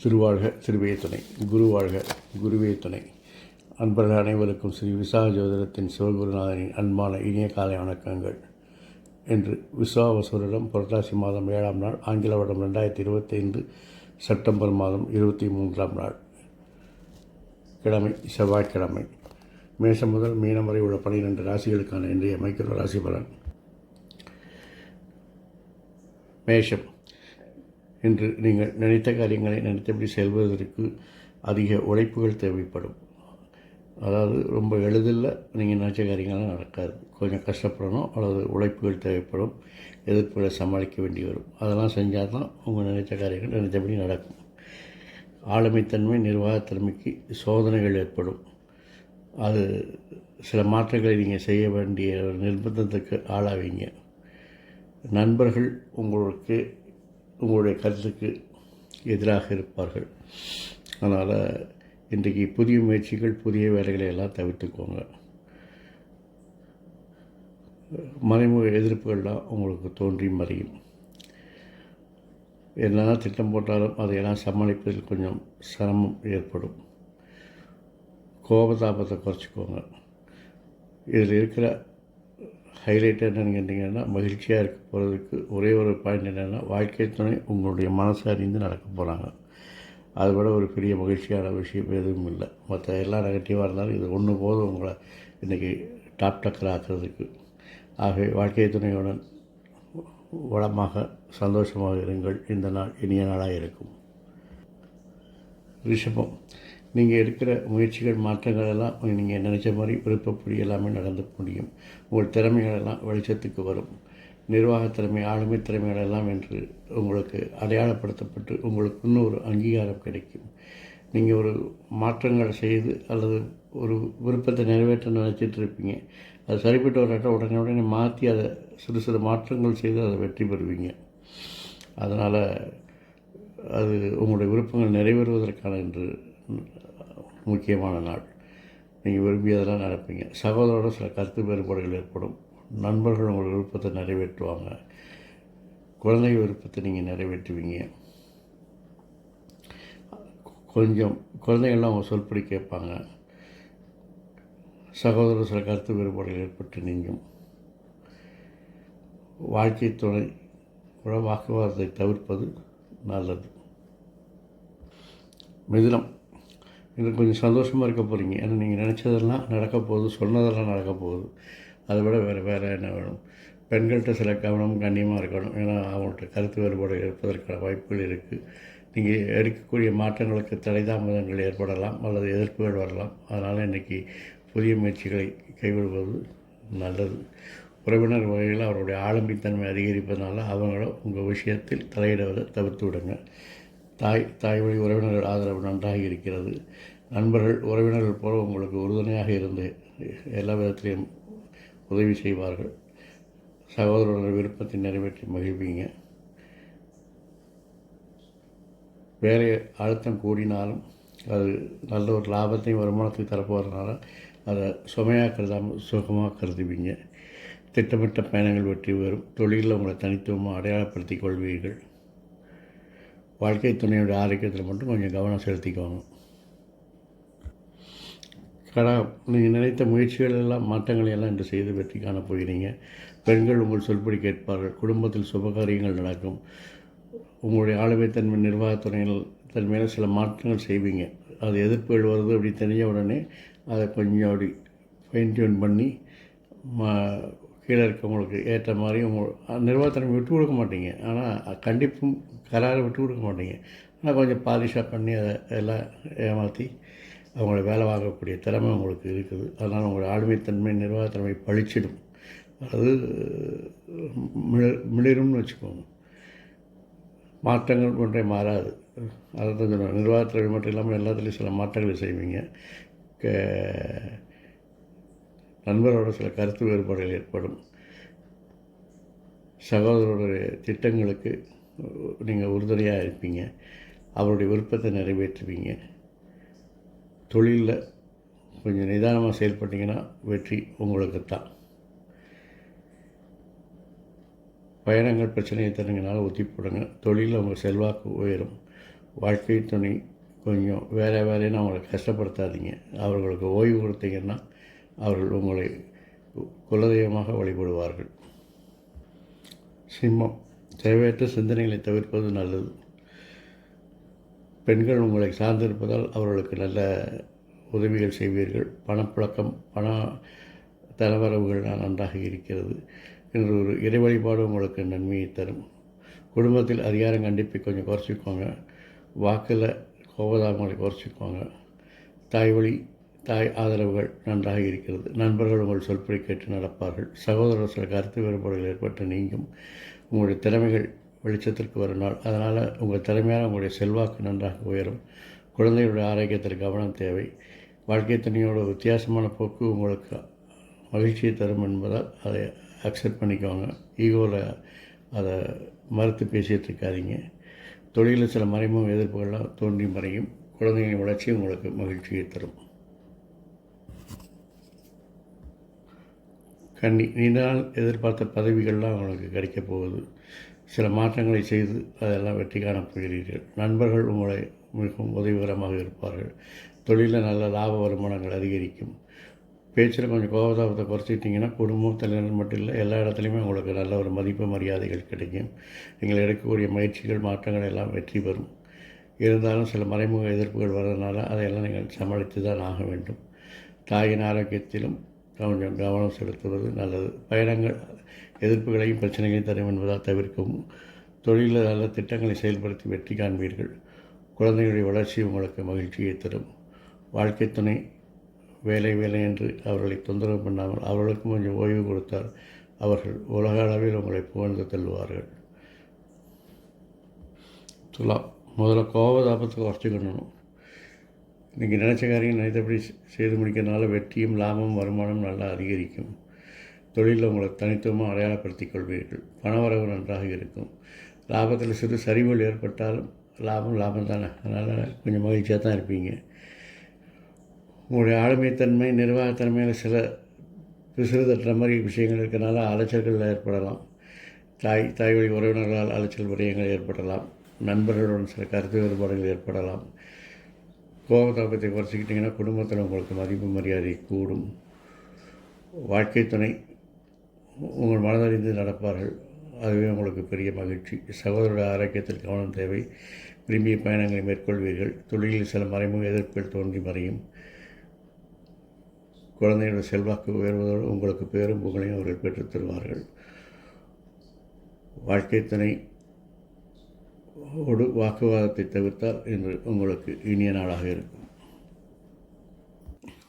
திருவாழ்க திருவே துணை குருவாழ்க குருவே துணை. அன்பர்கள் அனைவருக்கும் ஸ்ரீ விசா ஜோதிடத்தின் சிவகுருநாதனின் அன்பான இனிய காலை வணக்கங்கள். என்று விஸ்வாவசூரிடம் புரட்டாசி மாதம் ஏழாம் நாள் ஆங்கில வருடம் ரெண்டாயிரத்தி இருபத்தைந்து செப்டம்பர் மாதம் இருபத்தி மூன்றாம் நாள். கிழமை செவ்வாய்க்கிழமை. மேஷம் முதல் மீனம் வரை உள்ள பனிரெண்டு ராசிகளுக்கான இன்றைய மைக்ரோ ராசி பலன். மேஷம். இன்று நீங்கள் நினைத்த காரியங்களை நினைத்தபடி செல்வதற்கு அதிக உழைப்புகள் தேவைப்படும். அதாவது ரொம்ப எளிதில் நீங்கள் நினச்ச காரியங்கள்லாம் நடக்காது. கொஞ்சம் கஷ்டப்படணும் அல்லது உழைப்புகள் தேவைப்படும் எதிர்ப்புகளை சமாளிக்க வேண்டி வரும். அதெல்லாம் செஞ்சால் தான் உங்கள் நினைத்த காரியங்கள் நினைத்தபடி நடக்கும். ஆளுமைத்தன்மை நிர்வாகத்தன்மைக்கு சோதனைகள் ஏற்படும். அது சில மாற்றங்களை நீங்கள் செய்ய வேண்டிய ஒரு நிர்பந்தத்துக்கு ஆளாவீங்க. நண்பர்கள் உங்களுக்கு உங்களுடைய கருத்துக்கு எதிராக இருப்பார்கள். அதனால் இன்றைக்கு புதிய முயற்சிகள் புதிய வேலைகளை எல்லாம் தவிர்த்துக்கோங்க. மறைமுக எதிர்ப்புகள்லாம் உங்களுக்கு தோன்றி மறையும். என்னதான் திட்டம் போட்டாலும் அதையெல்லாம் சமாளிப்பதில் கொஞ்சம் சிரமம் ஏற்படும். கோபதாபத்தை குறைச்சிக்கோங்க. இதில் இருக்கிற ஹைலைட் என்னன்னு கேட்டிங்கன்னா மகிழ்ச்சியாக இருக்க போகிறதுக்கு ஒரே ஒரு பாயிண்ட் என்னென்னா வாழ்க்கை துணை உங்களுடைய மனசை அறிந்து நடக்க போகிறாங்க அதை விட ஒரு பெரிய மகிழ்ச்சியான விஷயம் எதுவும் இல்லை. மற்ற எல்லாம் நெகட்டிவாக இருந்தாலும் இது ஒன்று போதும் உங்களை இன்றைக்கி டாப் டக்கர் ஆக்கிறதுக்கு. ஆகவே வாழ்க்கை துணையுடன் வளமாக சந்தோஷமாக இருங்கள். இந்த நாள் இனிய நாளாக இருக்கும். ரிஷபம் நீங்கள் எடுக்கிற முயற்சிகள் மாற்றங்கள் எல்லாம் நீங்கள் நினச்ச மாதிரி விருப்பப்படி எல்லாமே நடந்து முடியும். உங்கள் திறமைகள் எல்லாம் வெளிச்சத்துக்கு வரும். நிர்வாக திறமை ஆளுமை திறமைகள் எல்லாம் என்று உங்களுக்கு அடையாளப்படுத்தப்பட்டு உங்களுக்கு இன்னும் ஒரு அங்கீகாரம் கிடைக்கும். நீங்கள் ஒரு மாற்றங்களை செய்து அல்லது ஒரு விருப்பத்தை நிறைவேற்ற நினச்சிட்டு இருப்பீங்க. அது சரிப்பட்டு வராட்ட உடனே உடனே மாற்றி அதை சிறு சிறு மாற்றங்கள் செய்து அதை வெற்றி பெறுவீங்க. அதனால் அது உங்களுடைய விருப்பங்கள் நிறைவேறுவதற்கான என்று முக்கியமான நாள். நீங்கள் விரும்பியதெல்லாம் நடப்பீங்க. சகோதரோட சில கருத்து வேறுபாடுகள் ஏற்படும். நண்பர்கள் உங்கள் விருப்பத்தை நிறைவேற்றுவாங்க. குழந்தை விருப்பத்தை நீங்கள் நிறைவேற்றுவீங்க. கொஞ்சம் குழந்தைகள்லாம் அவங்க சொல்படி கேட்பாங்க. சகோதரர் சில கருத்து வேறுபாடுகள் ஏற்பட்டு நீங்கும். வாழ்க்கை துணை கூட வாக்குவாதத்தை தவிர்ப்பது நல்லது. மிதுனம். இது கொஞ்சம் சந்தோஷமாக இருக்க போகிறீங்க ஏன்னா நீங்கள் நினச்சதெல்லாம் நடக்க போகுது சொன்னதெல்லாம் நடக்க போகுது. அதை விட வேறு வேறு என்ன வேணும்? பெண்கள்கிட்ட சில கவனம் கண்ணியமாக இருக்கணும். ஏன்னா அவங்கள்ட்ட கருத்து வேறுபாடு இருப்பதற்கான வாய்ப்புகள் இருக்குது நீங்கள் எடுக்கக்கூடிய மாற்றங்களுக்கு தடைதாமதங்கள் ஏற்படலாம். அல்லது எதிர்ப்புகள் வரலாம். அதனால் இன்றைக்கி புதிய முயற்சிகளை கைவிடுவது நல்லது. உறவினர் வகையில் அவருடைய ஆளுமைத்தன்மை அதிகரிப்பதனால அவங்கள உங்கள் விஷயத்தில் தலையிடுவதை தவிர்த்து விடுங்க. தாய் தாய் வழி உறவினர்கள் ஆதரவு நன்றாக இருக்கிறது. நண்பர்கள் உறவினர்கள் போல உங்களுக்கு உறுதுணையாக இருந்து எல்லா விதத்திலையும் உதவி செய்வார்கள். சகோதரர்கள் விருப்பத்தை நிறைவேற்றி மகிழ்வீங்க. வேலை அழுத்தம் கூடினாலும் அது நல்ல ஒரு லாபத்தையும் வருமானத்தையும் தரப்போகிறதுனால அதை சுமையாக கருதாமல் சுகமாக கருதுவீங்க. திட்டமிட்ட பயணங்கள் வெற்றி வரும் தொழிலில் உங்களை தனித்துவமாக அடையாளப்படுத்திக் கொள்வீர்கள். வாழ்க்கை துணையோட ஆரோக்கியத்தில் மட்டும் கொஞ்சம் கவனம் செலுத்திக்கோங்க. கடா நீங்கள் நினைத்த முயற்சிகள் எல்லாம் மாற்றங்களை எல்லாம் இன்று செய்து வெற்றி காணப் போகிறீங்க. பெண்கள் உங்கள் சொல்படி கேட்பார்கள். குடும்பத்தில் சுபகாரியங்கள் நடக்கும். உங்களுடைய ஆளுமைத்தன்மை நிர்வாகத்துறையில் தன்மையில் சில மாற்றங்கள் செய்வீங்க. அது எதிர்ப்புகள் வருது அப்படி தெரிஞ்ச உடனே அதை கொஞ்சம் அப்படி ஃபைன் டியூன் பண்ணி மா கீழே இருக்கவங்களுக்கு ஏற்ற மாதிரி உங்கள் நிர்வாகத்திறமை விட்டு கொடுக்க மாட்டீங்க. ஆனால் கண்டிப்பும் கராரை விட்டு கொடுக்க மாட்டீங்க. ஆனால் கொஞ்சம் பாலிஷாக பண்ணி அதை எல்லாம் ஏமாற்றி அவங்கள வேலை வாங்கக்கூடிய திறமை உங்களுக்கு இருக்குது. அதனால் உங்களோட ஆளுமைத்தன்மை நிர்வாகத்தன்மை பழிச்சிடும் அது மிள மிளிரும்னு வச்சுக்கோங்க. மாற்றங்கள் ஒன்றே மாறாது. அதை தான் சொல்லுவேன் நிர்வாகத்துறை மட்டும் இல்லாமல் எல்லாத்துலேயும் சில மாற்றங்களை செய்வீங்க. நண்பரோட சில கருத்து வேறுபாடுகள் ஏற்படும். சகோதரருடைய திட்டங்களுக்கு நீங்கள் உறுதுணையாக இருப்பீங்க. அவருடைய விருப்பத்தை நிறைவேற்றுவீங்க. தொழிலில் கொஞ்சம் நிதானமாக செயல்பட்டீங்கன்னா வெற்றி உங்களுக்கு தான் பயணங்கள் பிரச்சனையை தருங்கனால ஒத்தி போடுங்க தொழிலில் உங்கள் செல்வாக்கு உயரும். வாழ்க்கை துணை கொஞ்சம் வேலை வேலைன்னு அவங்களை கஷ்டப்படுத்தாதீங்க. அவர்களுக்கு ஓய்வு கொடுத்தீங்கன்னா அவர்கள் உங்களை குலதெய்வமாக வழிபடுவார்கள். சிம்மம் தேவையற்ற சிந்தனைகளை தவிர்ப்பது நல்லது. பெண்கள் உங்களை சார்ந்திருப்பதால் அவர்களுக்கு நல்ல உதவிகள் செய்வீர்கள். பணப்புழக்கம் பண தலைவரவுகள் நன்றாக இருக்கிறது என்று ஒரு இறை வழிபாடு உங்களுக்கு நன்மையை தரும். குடும்பத்தில் அதிகாரம் கண்டிப்பை கொஞ்சம் குறைச்சிக்கோங்க. வாக்கில் கோபதாமங்களை குறைச்சிக்குவாங்க தாய் வழி தாய் ஆதரவுகள் நன்றாக இருக்கிறது. நண்பர்கள் உங்கள் சொற்படி கேட்டு நடப்பார்கள். சகோதரர் சில கருத்து வேறுபாடுகள் ஏற்பட்டு நீங்கும். உங்களுடைய திறமைகள் வெளிச்சத்திற்கு வரும் நாள் அதனால் உங்கள் திறமையான உங்களுடைய செல்வாக்கு நன்றாக உயரும். குழந்தைகளுடைய ஆரோக்கியத்திற்கு கவனம் தேவை. வாழ்க்கை துணையோட வித்தியாசமான போக்கு உங்களுக்கு மகிழ்ச்சியை தரும் என்பதால் அதை அக்செப்ட் பண்ணிக்கோங்க. ஈகோவில் அதை மறுத்து பேசிகிட்டு இருக்காதிங்க. தொழிலில் சில மறைமுக எதிர்ப்புகளாக தோன்றி மறையும். குழந்தைகளின் வளர்ச்சி உங்களுக்கு மகிழ்ச்சியை தரும். கண்ணி நீண்ட நாள் எதிர்பார்த்த பதவிகள்லாம் உங்களுக்கு கிடைக்கப் போகுது. சில மாற்றங்களை செய்து அதெல்லாம் வெற்றி காணப்போகிறீர்கள் நண்பர்கள் உங்களை மிகவும் உதவிகரமாக இருப்பார்கள். தொழிலில் நல்ல லாப வருமானங்கள் அதிகரிக்கும். பேச்சில் கொஞ்சம் கோபதாபத்தை குறைச்சிட்டிங்கன்னா குடும்பம் தலைவர் மட்டும் இல்லை எல்லா இடத்துலையுமே உங்களுக்கு நல்ல ஒரு மதிப்பு மரியாதைகள் கிடைக்கும். நீங்கள் எடுக்கக்கூடிய முயற்சிகள் மாற்றங்கள் எல்லாம் வெற்றி பெறும். இருந்தாலும் சில மறைமுக எதிர்ப்புகள் வர்றதுனால அதையெல்லாம் நீங்கள் சமாளித்து தான் ஆக வேண்டும். தாயின் ஆரோக்கியத்திலும் கொஞ்சம் கவனம் செலுத்துவது நல்லது. பயணங்கள் எதிர்ப்புகளையும் பிரச்சனைகளையும் தரும் என்பதால் தவிர்க்கவும். தொழிலில் நல்ல திட்டங்களை செயல்படுத்தி வெற்றி காண்பீர்கள். குழந்தைகளுடைய வளர்ச்சி உங்களுக்கு மகிழ்ச்சியை தரும். வாழ்க்கை துணை வேலை வேலை என்று அவர்களை தொந்தரவு பண்ணாமல் அவர்களுக்கும் கொஞ்சம் ஓய்வு கொடுத்தால் அவர்கள் உலக அளவில் உங்களை புகழ்ந்து தள்ளுவார்கள். துலாம் முதல்ல கோபதாபத்தை குறைச்சிக்கணும் நீங்கள் நினச்ச காரியம் நினைத்தபடி செய்து முடிக்கிறதுனால வெற்றியும் லாபம் வருமானம் நல்லா அதிகரிக்கும். தொழிலில் உங்களை தனித்துவமாக அடையாளப்படுத்திக் கொள்வீர்கள். பணவரவு நன்றாக இருக்கும். லாபத்தில் சிறு சரிவுகள் ஏற்பட்டாலும் லாபம் லாபம் தானே. அதனால் கொஞ்சம் மகிழ்ச்சியாக தான் இருப்பீங்க. உங்களுடைய ஆளுமைத்தன்மை நிர்வாகத்தன்மையில் சில விசிறு தட்டுற மாதிரி விஷயங்கள் இருக்கிறனால அலைச்சல்கள் ஏற்படலாம். தாய் தாய் வழி உறவினர்களால் அலைச்சல் விடயங்கள் ஏற்படலாம். நண்பர்களுடன் சில கருத்து வேறுபாடுகள் ஏற்படலாம். கோபதாபத்தை குறைச்சிக்கிட்டிங்கன்னா குடும்பத்தில் உங்களுக்கு மதிப்பு மரியாதை கூடும். வாழ்க்கை துணை உங்கள் மனதறிந்து நடப்பார்கள். அதுவே உங்களுக்கு பெரிய மகிழ்ச்சி. சகோதரோட ஆரோக்கியத்தில் கவனம் தேவை. விரும்பிய பயணங்களை மேற்கொள்வீர்கள். தொழிலில் சில மறைமுக எதிர்ப்புகள் தோன்றி மறையும். குழந்தையோட செல்வாக்கு உயர்வதோடு உங்களுக்கு பேரும் புகழையும் அவர்கள் பெற்றுத் தருவார்கள். வாழ்க்கை துணை ஓடு வாக்குவாதத்தை தவிர்த்தால் இன்று உங்களுக்கு இனிய நாளாக இருக்கும்.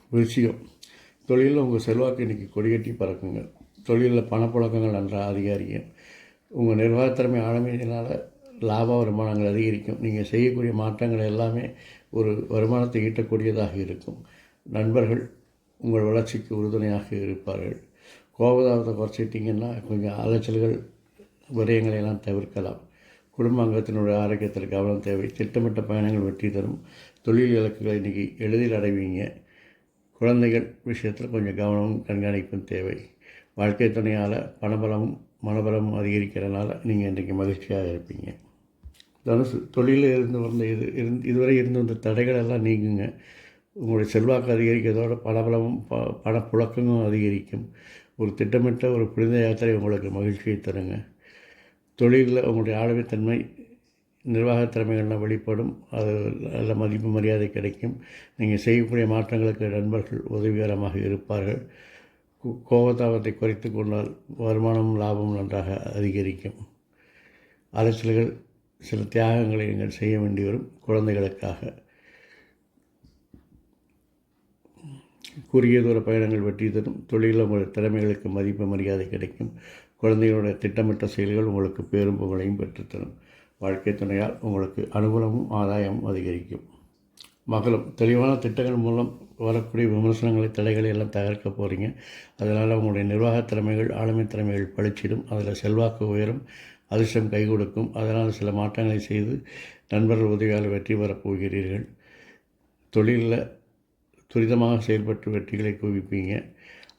விஷயம் தொழிலில் உங்கள் செல்வாக்கு இன்றைக்கி கொடிகட்டி பறக்குங்க தொழிலில் பணப்புழக்கங்கள் நன்றாக அதிகரிக்கும். உங்கள் நிர்வாகத்திறமை ஆழமையினால் லாப வருமானங்கள் அதிகரிக்கும். நீங்கள் செய்யக்கூடிய மாற்றங்கள் எல்லாமே ஒரு வருமானத்தை ஈட்டக்கூடியதாக இருக்கும். நண்பர்கள் உங்கள் வளர்ச்சிக்கு உறுதுணையாக இருப்பார்கள். கோபதாபத்தை குறைச்சிட்டிங்கன்னா கொஞ்சம் அலைச்சல்கள் விரயங்களை எல்லாம் தவிர்க்கலாம். குடும்ப அங்கத்தினுடைய ஆரோக்கியத்தில் கவனம் தேவை. திட்டமிட்ட பயணங்கள் வெற்றி தரும். தொழில் இலக்குகளை இன்றைக்கி எளிதில் அடைவீங்க. குழந்தைகள் விஷயத்தில் கொஞ்சம் கவனமும் கண்காணிப்பும் தேவை. வாழ்க்கை துணையால் பணபலமும் மனபலமும் அதிகரிக்கிறனால நீங்கள் இன்றைக்கி மகிழ்ச்சியாக இருப்பீங்க. தனுசு தொழிலில் இருந்து வந்த இது இருந்து இதுவரை இருந்து வந்த தடைகள் எல்லாம் நீங்குங்க. உங்களுடைய செல்வாக்கு அதிகரிக்கிறதோட பலபலமும் ப பணப்புழக்கமும் அதிகரிக்கும். ஒரு திட்டமிட்ட ஒரு புனித யாத்திரை உங்களுக்கு மகிழ்ச்சியை தருங்க. தொழிலில் உங்களுடைய ஆளுமைத்தன்மை நிர்வாக திறமைகள்லாம் வெளிப்படும். அது நல்ல மதிப்பு மரியாதை கிடைக்கும். நீங்கள் செய்யக்கூடிய மாற்றங்களுக்கு நண்பர்கள் உதவிகரமாக இருப்பார்கள். கோபதாபத்தை குறைத்து கொண்டால் வருமானமும் லாபமும் நன்றாக அதிகரிக்கும். அரசியல்கள் சில தியாகங்களை நீங்கள் செய்ய வேண்டி வரும் குழந்தைகளுக்காக. குறுகிய தூர பயணங்கள் வெற்றி தரும். தொழிலில் உங்கள் திறமைகளுக்கு மதிப்பு மரியாதை கிடைக்கும். குழந்தைகளுடைய திட்டமிட்ட செயல்கள் உங்களுக்கு பேரும் புகழையும் பெற்றுத்தரும் வாழ்க்கை துணையால் உங்களுக்கு அனுகூலமும் ஆதாயமும் அதிகரிக்கும். மகளும் தெளிவான திட்டங்கள் மூலம் வரக்கூடிய விமர்சனங்களை தடைகளை எல்லாம் தகர்க்க போகிறீங்க அதனால் உங்களுடைய நிர்வாகத் திறமைகள் ஆளுமை திறமைகள் பளிச்சிடும். அதில் செல்வாக்கு உயரும் அதிர்ஷ்டம் கை கொடுக்கும். அதனால் சில மாற்றங்களை செய்து நண்பர்கள் உதவியால் வெற்றி பெறப் போகிறீர்கள். தொழிலில் துரிதமாக செயல்பட்டு வெற்றிகளை குவிப்பீங்க.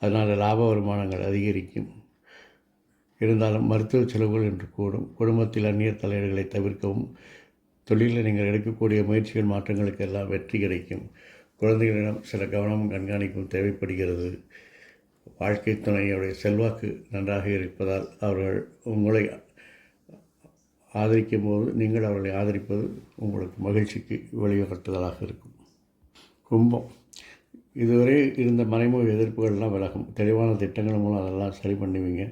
அதனால் லாப வருமானங்கள் அதிகரிக்கும். இருந்தாலும் மருத்துவ செலவுகள் என்று கூடும். குடும்பத்தில் அந்நியர் தலையீடுகளை தவிர்க்கவும் தொழிலில் நீங்கள் எடுக்கக்கூடிய முயற்சிகள் மாற்றங்களுக்கு எல்லாம் வெற்றி கிடைக்கும். குழந்தைகளிடம் சில கவனமும் கண்காணிப்பும் தேவைப்படுகிறது. வாழ்க்கை துணையுடைய செல்வாக்கு நன்றாக இருப்பதால் அவர்கள் உங்களை ஆதரிக்கும் போது நீங்கள் அவர்களை ஆதரிப்பது உங்களுக்கு மகிழ்ச்சிக்கு வழிவகுத்துதலாக இருக்கும். கும்பம். இதுவரை இருந்த மறைமுக எதிர்ப்புகள்லாம் விலகும். தெளிவான திட்டங்கள் மூலம் அதெல்லாம் சரி பண்ணுவீங்க.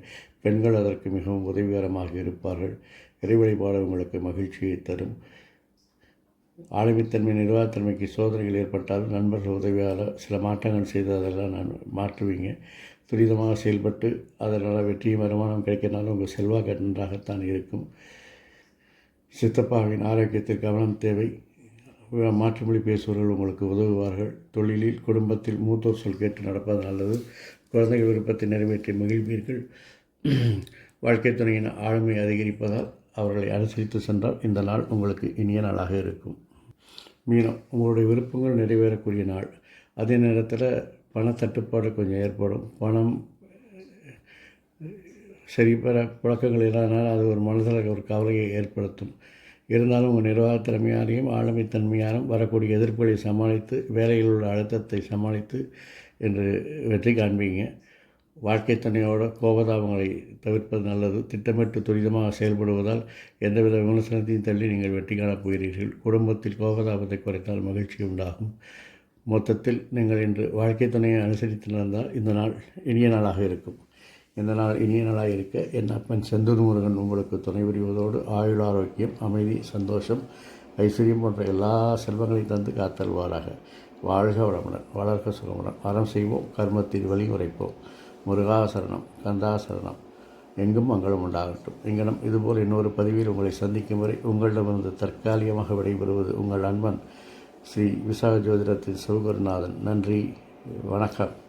பெண்கள் அதற்கு மிகவும் உதவிகரமாக இருப்பார்கள். இறைவழிபாடு உங்களுக்கு மகிழ்ச்சியை தரும். ஆளுமைத்தன்மை நிர்வாகத்தன்மைக்கு சோதனைகள் ஏற்பட்டாலும் நண்பர்கள் உதவியால் சில மாற்றங்கள் செய்து அதெல்லாம் நான் மாற்றுவீங்க. துரிதமாக செயல்பட்டு அதனால் வெற்றியும் வருமானம் கிடைக்கிறனால உங்கள் செல்வாக்கு நன்றாகத்தான் இருக்கும். சித்தப்பாவின் ஆரோக்கியத்தில் கவனம் தேவை. மாற்றுமொழி பேசுபவர்கள் உங்களுக்கு உதவுவார்கள். தொழிலில் குடும்பத்தில் மூத்தோர் சொல் கேட்டு நடப்பது நல்லது குழந்தைகள் விருப்பத்தை நிறைவேற்றி மகிழ்வீர்கள். வாழ்க்கை துணையின் ஆளுமை அதிகரிப்பதால் அவர்களை அனுசரித்து சென்றால் இந்த நாள் உங்களுக்கு இனிய நாளாக இருக்கும். மீனம் உங்களுடைய விருப்பங்கள் நிறைவேறக்கூடிய நாள். அதே நேரத்தில் பணத்தட்டுப்பாடு கொஞ்சம் ஏற்படும். பணம் சரி பெற புழக்கங்கள் இல்லாதனால் அது ஒரு மனதில் ஒரு கவலையை ஏற்படுத்தும். இருந்தாலும் உங்கள் நிர்வாக திறமையாலையும் ஆளுமைத்தன்மையாலும் வரக்கூடிய எதிர்ப்புகளை சமாளித்து வேலையில் உள்ள அழுத்தத்தை சமாளித்து என்று வெற்றி காண்பீங்க. வாழ்க்கை துணையோட கோபதாபங்களை தவிர்ப்பது நல்லது. திட்டமிட்டு துரிதமாக செயல்படுவதால் எந்தவித விமர்சனத்தையும் தள்ளி நீங்கள் வெற்றி காணப் போகிறீர்கள். குடும்பத்தில் கோபதாபத்தை குறைத்தால் மகிழ்ச்சி உண்டாகும். மொத்தத்தில் நீங்கள் இன்று வாழ்க்கை துணையை அனுசரித்து நடந்தால் இந்த நாள் இனிய நாளாக இருக்கும். இந்த நாள் இனிய நாளாக இருக்க. என் அப்பன் செந்தூர் முருகன் உங்களுக்கு துணை புரிவதோடு ஆயுள் ஆரோக்கியம் அமைதி சந்தோஷம் ஐஸ்வர்யம் போன்ற எல்லா செல்வங்களையும் தந்து காத்தல்வாராக வாழ்க வளமுடன் வளர்க்க சுகமுடன். வரம் செய்வோம் கர்மத்தில் வழி உரைப்போம். முருகாசரணம் கந்தாசரணம் எங்கும் மங்களம் உண்டாகட்டும். எங்கனம் இதுபோல் இன்னொரு பதிவில் உங்களை சந்திக்கும் வரை உங்களிடமிருந்து தற்காலிகமாக விடைபெறுவது உங்கள் அன்பன் ஸ்ரீ விசாக ஜோதிடத்தின் சிவகுருநாதன் நன்றி வணக்கம்.